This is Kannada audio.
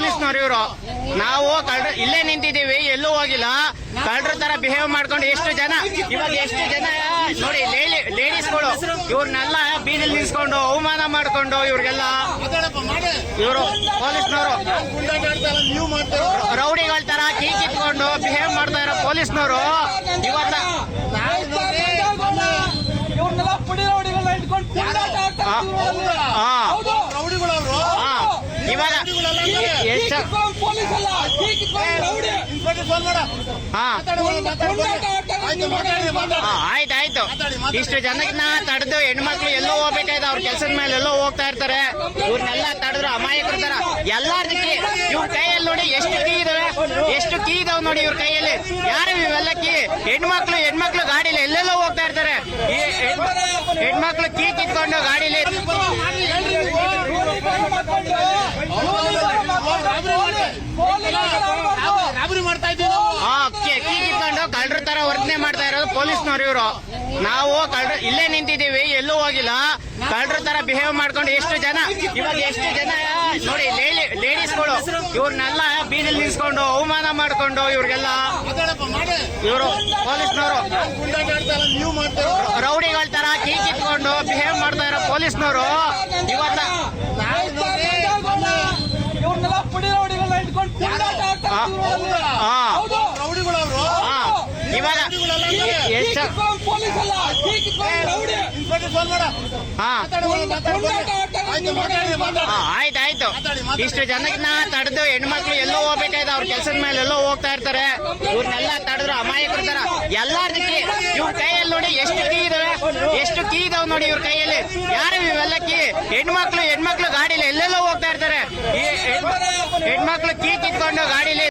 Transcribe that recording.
ಪೊಲೀಸ್ನವ್ರು ಇವರು ನಾವು ಕಳ್ಳ ಇಲ್ಲೇ ನಿಂತಿದ್ದೀವಿ ಎಲ್ಲೂ ಹೋಗಿಲ್ಲ. ಕಳ್ಳರ ತರ ಬಿಹೇವ್ ಮಾಡ್ಕೊಂಡು ಎಷ್ಟು ಜನ ಇವಾಗ ಎಷ್ಟು ಜನ ನೋಡಿ ಲೇಡೀಸ್ಗಳು ಇವ್ರನ್ನೆಲ್ಲ ಬೀದಿಲ್ ನಿಲ್ಸ್ಕೊಂಡು ಅವಮಾನ ಮಾಡ್ಕೊಂಡು ಇವ್ರಿಗೆಲ್ಲ ಇವರು ಪೊಲೀಸ್ನವರು. ರೌಡಿಗಳ ತರ ಕೀ ಕಿತ್ಕೊಂಡು ಬಿಹೇವ್ ಮಾಡ್ತಾ ಇರೋ ಪೊಲೀಸ್ನವರು ಇವತ್ತ. ಇವ್ರನ್ನೆಲ್ಲ ಆಯ್ತು ಆಯ್ತಾಯ್ತು. ಇಷ್ಟು ಜನಕ್ಕನ್ನ ತಡೆದು ಹೆಣ್ಮಕ್ಳು ಎಲ್ಲೋ ಹೋಗ್ಬೇಕಾಯ್ತು, ಅವ್ರ ಕೆಲಸದ ಮೇಲೆ ಎಲ್ಲೋ ಹೋಗ್ತಾ ಇರ್ತಾರೆ. ಇವ್ರನ್ನೆಲ್ಲ ತಡೆದ್ರು ಅಮಾಯಕರ ಎಲ್ಲಾರ ಎಲ್ಲಾರ್ದಕ್ಕೆ, ಇವ್ರ ಕೈಯಲ್ಲಿ ನೋಡಿ ಎಷ್ಟು ಕೀ ಇದಾವೆ, ಎಷ್ಟು ಕೀ ಇದಾವೆ ನೋಡಿ ಇವ್ರ ಕೈಯಲ್ಲಿ. ಯಾರು ಇವೆಲ್ಲ ಕೀ? ಹೆಣ್ಮಕ್ಳು ಹೆಣ್ಮಕ್ಳು ಗಾಡಿಲಿ ಎಲ್ಲೆಲ್ಲೋ ಹೋಗ್ತಾ ಇರ್ತಾರೆ. ಹೆಣ್ಮಕ್ಳು ಕೀ ಕಿತ್ಕೊಂಡು ಗಾಡಿಲಿ ರಾಬರಿ ಮಾಡ್ತಾ ಇದ್ದೀವಿ ನಾವು ಆ, ಕೀ- ಕೀ ಕಿತ್ಕೊಂಡು ಕಳ್ರ ತರ ವರ್ತನೆ ಮಾಡ್ತಾ ಇರೋದು ಪೊಲೀಸ್ನವ್ರು ಇವರು. ನಾವು ಕಳ್ರ ಇಲ್ಲೇ ನಿಂತಿದ್ದೀವಿ, ಎಲ್ಲೂ ಹೋಗಿಲ್ಲ. ಕಳ್ಳರ ತರ ಬಿಹೇವ್ ಮಾಡ್ಕೊಂಡು ಎಷ್ಟು ಜನ ಇವಾಗ ಎಷ್ಟು ಜನ ನೋಡಿ ಲೇಡೀಸ್ಗಳು ಇವ್ರನ್ನೆಲ್ಲ ಬೀದಿಲ್ ನಿಲ್ಸ್ಕೊಂಡು ಅವಮಾನ ಮಾಡ್ಕೊಂಡು ಇವ್ರಿಗೆಲ್ಲ ಇವರು ಪೊಲೀಸ್ನವರು. ರೌಡಿಗಳ ತರ ಕೀ ಬಿಹೇವ್ ಮಾಡ್ತಾ ಇರೋ ಪೊಲೀಸ್ನವರು. ಇವತ್ತ ಆಡ್ತಾ ಆಯ್ತು ಇಷ್ಟು ಜನಕ್ಕೆ ನಾ ತಡೆದು ಹೆಣ್ಮಕ್ಳು ಎಲ್ಲೋ ಹೋಗ್ಬೇಕಾಯ್ತು ಅವ್ರ ಕೆಲಸದ ಮೇಲೆ ಎಲ್ಲೋ ಹೋಗ್ತಾ ಇರ್ತಾರೆ. ಇವ್ರನ್ನೆಲ್ಲ ತಡೆದ್ರು ಅಮಾಯಕರ ತರ. ಎಲ್ಲಾರ್ದಕ್ಕೆ ಇವ್ರ ಕೈಯಲ್ಲಿ ನೋಡಿ ಎಷ್ಟು ಕೀ ಇದಾವೆ, ಎಷ್ಟು ಕೀ ಇದಾವ್ ನೋಡಿ ಇವ್ರ ಕೈಯಲ್ಲಿ. ಯಾರು ಇವೆಲ್ಲ ಕೀ? ಹೆಣ್ಮಕ್ಳು ಹೆಣ್ಮಕ್ಳು ಗಾಡಿಲಿ